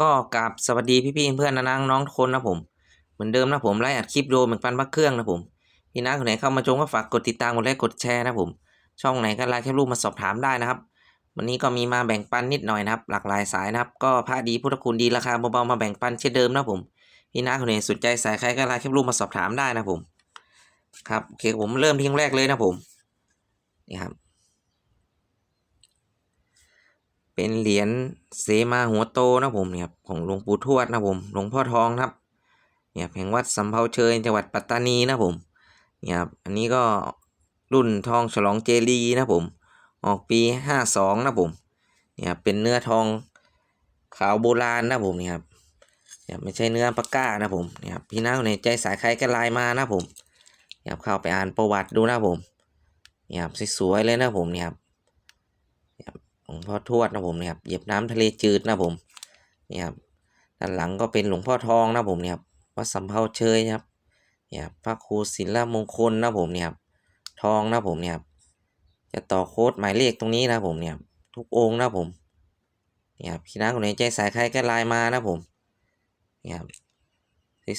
ก็กราบสวัสดีพี่ๆเพื่อนๆนะนังน้องทุกคนนะผมเหมือนเดิมนะผมไลฟ์อัดคลิปโดเหมือนปันพักเครื่องนะผมพี่น้าคนไหนเข้ามาชมก็ฝากกดติดตามกดไลค์กดแชร์นะผม ช่องไหนก็ไลน์แคปรูปมาสอบถามได้นะครับ วันนี้ก็มีมาแบ่งปันนิดหน่อยนะครับ หลากหลายสายนะครับ ก็ผ้าดีพุทธคุณดีราคาเบาๆมาแบ่งปันเช่นเดิมนะผมพี่น้าคนไหนสนใจสายใครก็ไลน์แคปรูปมาสอบถามได้นะผม ครับโอเคผมเริ่มที่แรกเลยนะผมนี่ครับ เป็นเหรียญเสมาหัวโตนะผมเนี่ยครับของหลวงปู่ทวดนะผมหลวงพ่อทองครับเนี่ยแห่งวัดสำเภาเชยจังหวัดปัตตานีนะผมเนี่ยครับอันนี้ก็รุ่นทองฉลองเจรีนะผม ออกปีห้าสองนะผมเนี่ยเป็นเนื้อทองขาวโบราณนะผมเนี่ยครับเนี่ยไม่ใช่เนื้อปากก้านะผมเนี่ยครับพี่น้าคนใจสายใครก็ไลน์มานะผมเนี่ยครับเข้าไปอ่านประวัติดูนะผมเนี่ยครับสวยๆเลยนะผมเนี่ยครับ หลวงพ่อทวดนะผมเนี่ยครับเหยียบน้ำทะเลจืดนะผมเนี่ยครับด้านหลังก็เป็นหลวงพ่อทองนะผมเนี่ยครับวัดสำเภาเชยครับเนี่ยครับพระครูศิลมงคลนะผมเนี่ยครับทองนะผมเนี่ยครับจะต่อโค้ดหมายเลขตรงนี้นะผมเนี่ยทุกองค์นะผมเนี่ยครับพี่น้าคนไหนใจสายใครก็ไลน์มานะผมเนี่ยครับ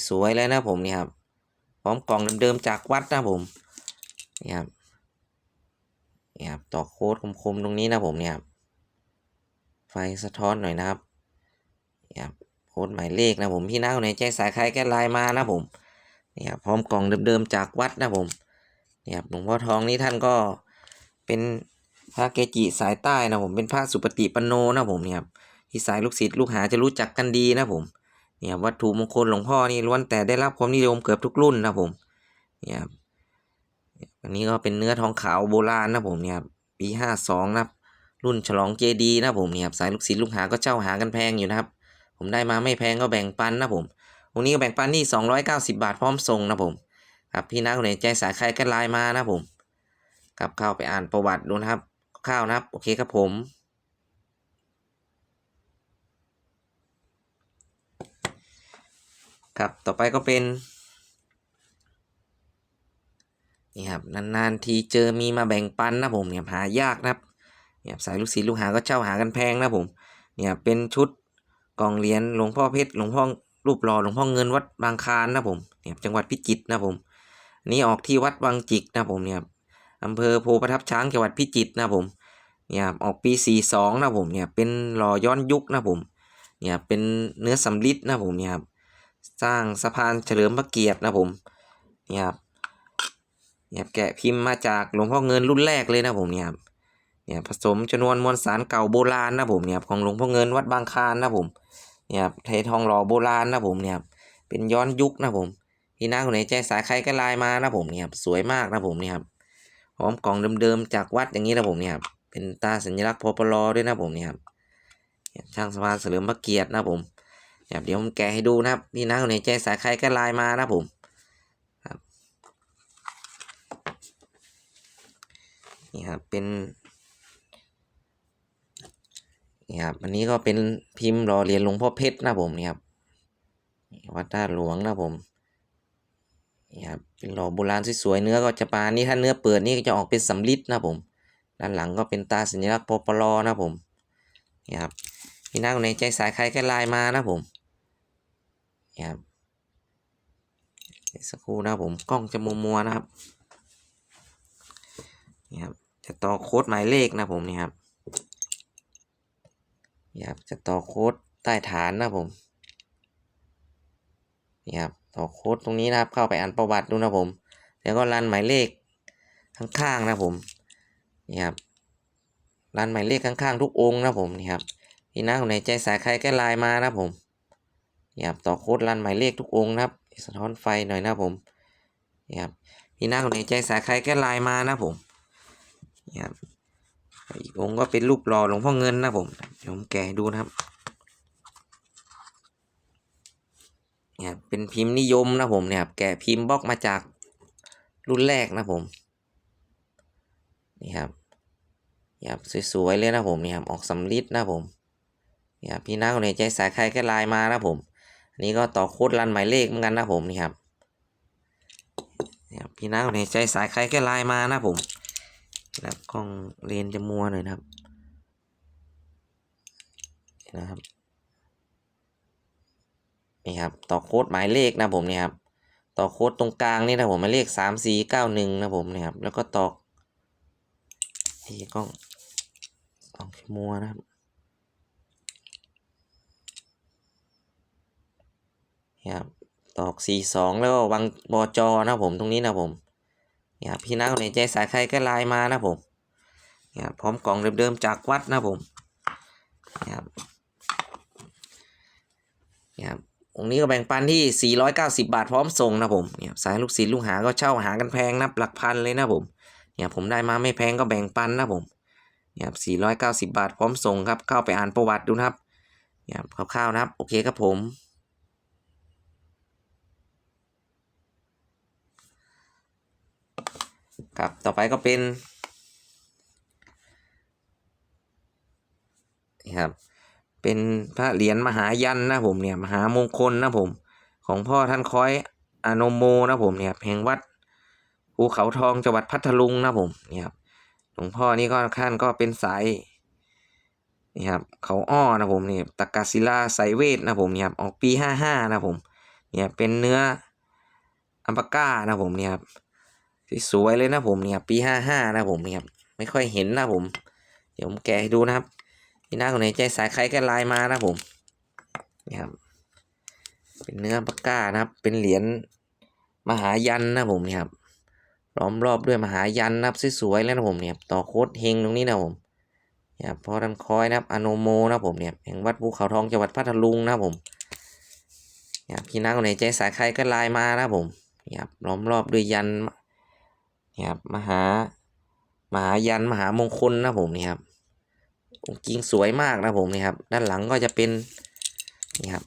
สวยๆเลยนะผมเนี่ยครับพร้อมกล่องเดิมๆจากวัดนะผมเนี่ยครับเนี่ยครับต่อโค้ดคมๆตรงนี้นะผมเนี่ยครับ ฟสะท้อนหน่อยนะครับเนี่ยครับโค้ดหมายเลขนะผมพี่น้าคนไหนใจสายใครแก้ไลน์มานะผมเนี่ยครับพร้อมกล่องเดิมๆจากวัดนะผมเนี่ยครับหลวงพ่อทองนี่ท่านก็เป็นพระเกจิสายใต้นะผมเป็นพระสุปฏิปันโนนะผมเนี่ยครับที่สายลูกศิษย์ลูกหาจะรู้จักกันดีนะผมเนี่ยวัตถุมงคลหลวงพ่อนี่ล้วนแต่ได้รับความนิยมเกือบทุกรุ่นนะผมเนี่ยอันนี้ก็เป็นเนื้อทองขาวโบราณนะผมเนี่ยปีห้าสองนะ รุ่นฉลองเจดีนะผมเนี่ยครับสายลูกศิษย์ลูกหาก็เจ้าหากันแพงอยู่นะครับ ผมได้มาไม่แพงก็แบ่งปันนะผมวันนี้ก็แบ่งปันที่สองร้อยเก้าสิบาทพร้อมส่งนะผมครับพี่นักคนไหนใจสายใครก็ไลน์มานะผมครับเข้าไปอ่านประวัติดูนะครับคร่าวนะครับ โอเคครับผมครับ ต่อไปก็เป็น นี่ครับ นาน ๆ ทีเจอมีมาแบ่งปันนะผมเนี่ยหายากนะครับ เนี่ยสายลูกศิษย์ลูกหาก็เช่าหากันแพงนะผม เนี่ยเป็นชุดกองเหรียญหลวงพ่อเพชรหลวงพ่อรูปหล่อหลวงพ่อเงินวัดบางคานนะผมเนี่ยจังหวัดพิจิตรนะผม นี่ออกที่วัดวังจิกนะผมเนี่ยอำเภอโพประทับช้างจังหวัดพิจิตรนะผมเนี่ยออกปีสี่สองนะผมเนี่ยเป็นหล่อย้อนยุคนะผมเนี่ยเป็นเนื้อสำลิดนะผมเนี่ยสร้างสะพานเฉลิมพระเกียรตินะผมเนี่ยครับเนี่ยแกะพิมพ์มาจากหลวงพ่อเงินรุ่นแรกเลยนะผมเนี่ย เนี่ยผสมชนวนมวลสารเก่าโบราณนะผมเนี่ยของหลวงพ่อเงินวัดบางคานนะผมเนี่ยเททองหล่อโบราณนะผมเนี่ยเป็นย้อนยุคนะผมพี่น้าคนไหนใจสายใครก็ไลน์มานะผมเนี่ยสวยมากนะผมเนี่ยพร้อมกล่องเดิมๆจากวัดอย่างนี้นะผมเนี่ยเป็นตาสัญลักษณ์พปลด้วยนะผมเนี่ยช่างสภาเฉลิมพระเกียรตินะผมเนี่ยเดี๋ยวผมแกะให้ดูนะครับพี่น้าคนไหนใจสายใครก็ไลน์มานะผมครับนี่ครับเป็น นี่ครับอันนี้ก็เป็นพิมพ์หล่อเหรียญหลวงพ่อเพชรนะผมนี่ครับวัดท่าหลวงนะผมนี่ครับเป็นหล่อโบราณสวยๆเนื้อก็จะปานนี่ถ้าเนื้อเปิดนี่ก็จะออกเป็นสำลิดนะผม ด้านหลังก็เป็นตาสัญลักษณ์ปปลนะผมนี่ครับพี่น้าคนใจสายใครก็ไลน์มานะผมนี่ครับสักครู่นะผมกล้องจะมัวๆนะครับนี่ครับจะต่อโค้ดหมายเลขนะผมนี่ครับ นี่ครับจะต่อโค้ดใต้ฐานนะผมนี่ครับต่อโค้ดตรงนี้นะครับเข้าไปอ่านประวัติดูนะผม แล้วก็รันหมายเลขข้างๆนะผมนี่ครับรันหมายเลขข้างๆทุกองค์นะผมนี่ครับพี่น้าคนไหนใจสายใครก็ไลน์มานะผมนี่ครับต่อโค้ดรันหมายเลขทุกองค์นะครับสะท้อนไฟหน่อยนะผมนี่ครับพี่น้าคนไหนใจสายใครก็ไลน์มานะผมนี่ครับ อีกองค์ก็เป็นรูปหล่อหลวงพ่อเงินนะผมเดี๋ยวผมแกะดูนะครับเนี่ยเป็นพิมพ์นิยมนะผมเนี่ยครับแกะพิมพ์บล็อกมาจากรุ่นแรกนะผมนี่ครับนี่ครับสวยๆเลยนะผมนี่ครับออกสำลิดนะผมนี่ครับพี่น้าคนไหนใจสายใครก็ไลน์มานะผมอันนี้ก็ต่อโค้ดรันหมายเลขเหมือนกันนะผมนี่ครับนี่ครับพี่น้าคนไหนใจสายใครก็ไลน์มานะผม องเลนจะมัวหน่อยนะครับนะครับนี่ครับต่อโค้ดหมายเลขนะผมเนี่ยครับต่อโค้ดตรงกลางนี่นะผมหมายเลขสามสี่เก้าหนึ่งนะผมเนี่ยครับแล้วก็ตอกไอ้กล้องสองมัวนะครับนี่ครับตอกสี่สองแล้วก็วางบอจอนะผมตรงนี้นะผมนี่ครับพี่นักในใจสายใครก็ไลน์มานะผม ครับพร้อมกล่องเดิมๆจากวัดนะผมครับครับองค์นี้ก็แบ่งปันที่ 490 บาทพร้อมส่งนะผมเนี่ยสายลูกศิษย์ลูกหาก็เช่าหากันแพงนับหลักพันเลยนะผมเนี่ยผมได้มาไม่แพงก็แบ่งปันนะผมเนี่ยครับ490 บาทพร้อมส่งครับเข้าไปอ่านประวัติดูนะครับเนี่ยครับคร่าวๆนะครับ โอเคครับผมครับต่อไปก็เป็น ครับ เป็นพระเหรียญมหายันนะผมเนี่ยมหามงคลนะผม ของพ่อท่านคอยอานมโมนะผมเนี่ยแห่งวัดภูเขาทองจังหวัดพัทลุงนะผมเนี่ยครับหลวงพ่อนี่ก็ท่านก็เป็นสายนี่ครับเขาอ้อนะผมเนี่ยตะกาศิลาไสายเวทนะผมเนี่ยครับออกปีห้าห้านะผมเนี่ยเป็นเนื้ออัมปาก้านะผมเนี่ยครับสวยเลยนะผมเนี่ยปีห้าห้านะผมเนี่ยครับไม่ค่อยเห็นนะผม เดี๋ยวผมแกะให้ดูนะครับ พี่น้าคนไหนใจสายใครก็ไลน์มานะผมนี่ครับ เป็นเนื้อปากก้านะครับ เป็นเหรียญมหายันนะผมเนี่ยครับล้อมรอบด้วยมหายันนะครับสวยๆแล้วนะผมเนี่ยต่อโคดเฮงตรงนี้นะผมเนี่ยพอทันคอยนะครับอโนโมนะผมเนี่ยแห่งวัดภูเขาทองจังหวัดพัทลุงนะผมเนี่ยพี่น้าคนไหนใจสายใครก็ไลน์มานะผมเนี่ยครับล้อมรอบด้วยยันเนี่ยครับมหามหายันมหามงคลนะผมเนี่ยครับ จริงสวยมากนะผมนี่ครับ ด้านหลังก็จะเป็นนี่ครับ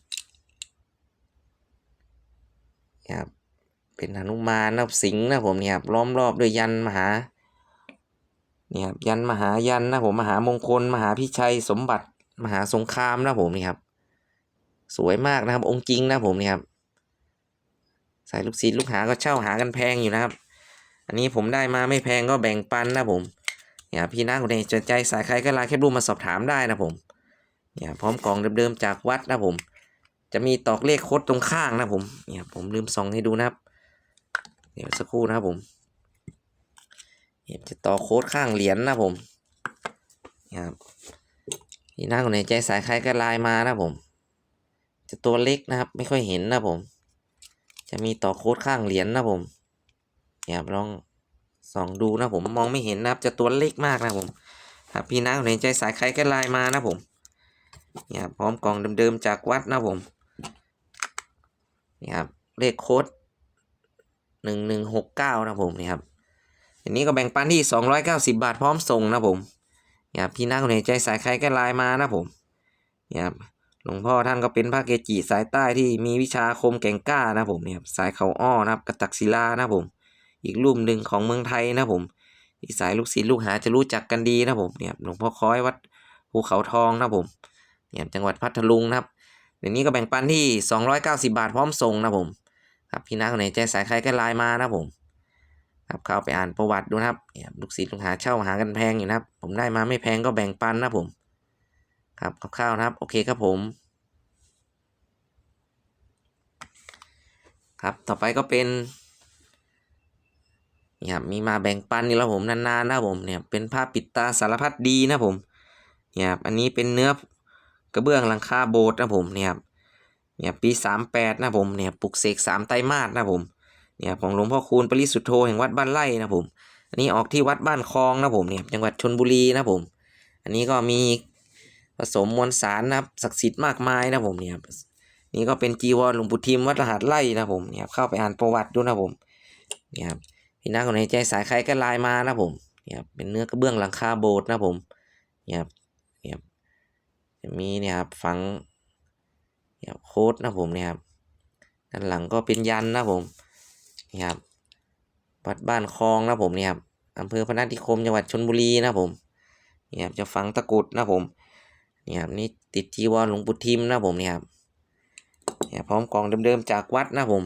นี่ครับ เป็นหนุมานนะสิงห์นะผมนี่ครับล้อมรอบด้วยยันมหานี่ครับยันมหายันนะผมมหามงคล มหาพิชัยสมบัติมหาสงครามนะผมนี่ครับ สวยมากนะครับ องค์จริงนะผมนี่ครับสายลูกศิษย์ลูกหาก็เช่าหากันแพงอยู่นะครับ อันนี้ผมได้มาไม่แพงก็แบ่งปันนะผม เนี่ยพี่น้าคนไหนสนใจสายใครก็ไลน์แคปรูปมาสอบถามได้นะผมเนี่ยพร้อมกล่องเดิมๆจากวัดนะผม จะมีตอกเลขโคดตรงข้างนะผมเนี่ยผมลืมส่องให้ดูนะครับ เดี๋ยวสักครู่นะครับผมเนี่ยจะต่อโค้ดข้างเหรียญนะผมเนี่ยครับพี่น้าคนไหนใจสายใครก็ไลน์มานะผม จะตัวเล็กนะครับ ไม่ค่อยเห็นนะผม จะมีต่อโค้ดข้างเหรียญนะผมเนี่ยลอง ส่องดูนะผมมองไม่เห็นนะครับจะตัวเล็กมากนะผมครับพี่น้าคนไหนใจสายใครก็ไลน์มานะผมเนี่ยพร้อมกล่องเดิมๆจากวัดนะผมเนี่ยครับเลขโค้ดหนึ่งหนึ่งหกเก้านะผมนี่ครับอันนี้ก็แบ่งปันที่สองร้อยเก้าสิบาทพร้อมส่งนะผมเนี่ยพี่น้าคนไหนใจสายใครก็ไลน์มานะผมเนี่ยครับหลวงพ่อท่านก็เป็นพระเกจิสายใต้ที่มีวิชาคมแก่งกล้านะผมเนี่ยครับสายเขาอ้อนะครับกระตักศิลานะผม อีกรูปหนึ่งของเมืองไทยนะผมที่สายลูกศิษย์ลูกหาจะรู้จักกันดีนะผมเนี่ยหลวงพ่อคอยวัดภูเขาทองนะผมเนี่ยจังหวัดพัทลุงนะครับเดี๋ยวนี้ก็แบ่งปันที่ 290 บาทพร้อมส่งนะผมครับพี่น้าคนไหนใจสายใครก็ไลน์มานะผมครับเข้าไปอ่านประวัติดูนะครับเนี่ยลูกศิษย์ลูกหาเช่าหากันแพงอยู่นะครับ ผมได้มาไม่แพงก็แบ่งปันนะผม ครับคร่าวๆนะครับ โอเคครับผมครับ ต่อไปก็เป็น นี่ยครับมีมาแบ่งปันนี่แล้วผมนานๆนะผมเนี่ยเป็นผ้าปิดตาสารพัดดีนะผมเนี่ยครับอันนี้เป็นเนื้อกระเบื้องหลังคาโบสถ์นะผมเนี่ยครับเนี่ยปีสามแปดนะผมเนี่ยปลุกเสกสามไตรมาสนะผมเนี่ยของหลวงพ่อคูณปริสุทธโธแห่งวัดบ้านไร่นะผมอันนี้ออกที่วัดบ้านคลองนะผมเนี่ยจังหวัดชนบุรีนะผม อันนี้ก็มีผสมมวลสารนะครับศักดิ์สิทธิ์มากมายนะผมเนี่ยนี่ก็เป็นจีวรหลวงปู่ทิมวัดรหัสไร่นะผมเนี่ยเข้าไปอ่านประวัติดูนะผมเนี่ยครับ พี่น้าคนไหนใจสายใครก็ไลน์มานะผมเนี่ยครับเป็นเนื้อกระเบื้องหลังคาโบสถ์นะผมเนี่ยครับเนี่ยครับจะมีเนี่ยครับฝังเนี่ยโค้ดนะผมเนี่ยครับด้านหลังก็เป็นยันนะผมเนี่ยครับวัดบ้านคลองนะผมเนี่ยครับอำเภอพนัสนิคมจังหวัดชลบุรีนะผมเนี่ยครับจะฝังตะกุดนะผมเนี่ยครับนี่ติดจีวรหลวงปู่ทิมนะผมเนี่ยครับเนี่ยพร้อมกองเดิมๆจากวัดนะผม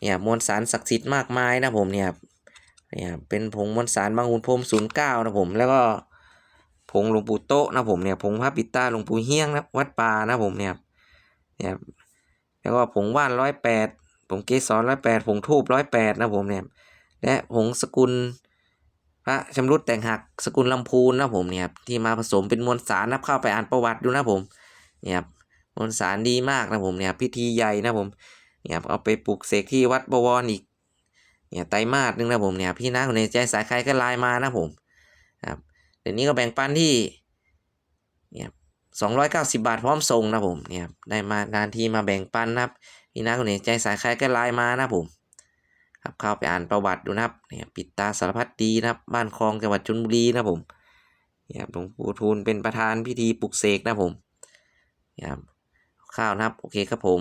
เนี่ยมวลสารศักดิ์สิทธิ์มากมายนะผมเนี่ยครับ เนี่ยเป็นผงมวลสารบางหุ่นพรมศูนย์เก้านะผมแล้วก็ผงหลวงปู่โตะนะผมเนี่ยผงพระปิตาหลวงปู่เฮี้ยงนะวัดป่านะผมเนี่ยเนี่ยแล้วก็ผงว่านร้อยแปดผงเกสรร้อยแปดผงทูบร้อยแปดนะผมเนี่ยและผงสกุลพระชำรุดแต่งหักสกุลลำพูนนะผมเนี่ยที่มาผสมเป็นมวลสารนะเข้าไปอ่านประวัติดูนะผมเนี่ยมวลสารดีมากนะผมเนี่ยพิธีใหญ่นะผมเนี่ยเอาไปปลูกเสกที่วัดบวรอีก เนี่ยไตรมาสหนึงนะผมเนี่ยพี่น้าคนในใจสายใครก็ไลน์มานะผมครับเดี๋ยวนี้ก็แบ่งปันที่เนี่ยสองร้อยเก้าสิบาทพร้อมส่งนะผมเนี่ยได้มานานทีมาแบ่งปันนะครับพี่น้าคนไหนใจสายใครก็ไลน์มานะผมครับเข้าไปอ่านประวัติดูนะครับเนี่ยปิดตาสารพัดดีนะครับบ้านคลองจังหวัดชลบุรีนะผมเนี่ยหลวงปู่ทูลเป็นประธานพิธีปลุกเสกนะผมเนี่ยข้าวนะครับโอเคครับผม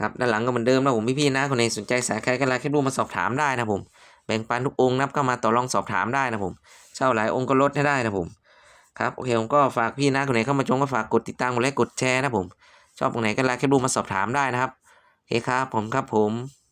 ครับด้านหลังก็เหมือนเดิมนะผมพี่ๆนะคนไหนสนใจสายใครก็ไลน์แค่ดูมาสอบถามได้นะผมแบ่งปันทุกองค์นับเข้ามาต่อรองสอบถามได้นะผมเช่าหลายองค์ก็ลดให้ได้นะผมครับโอเคผมก็ฝากพี่นะคนไหนเข้ามาชมก็ฝากกดติดตามกดไลค์กดแชร์นะผม ชอบตรงไหนก็ไลน์แค่ดูมาสอบถามได้นะครับโอเคครับผมครับผม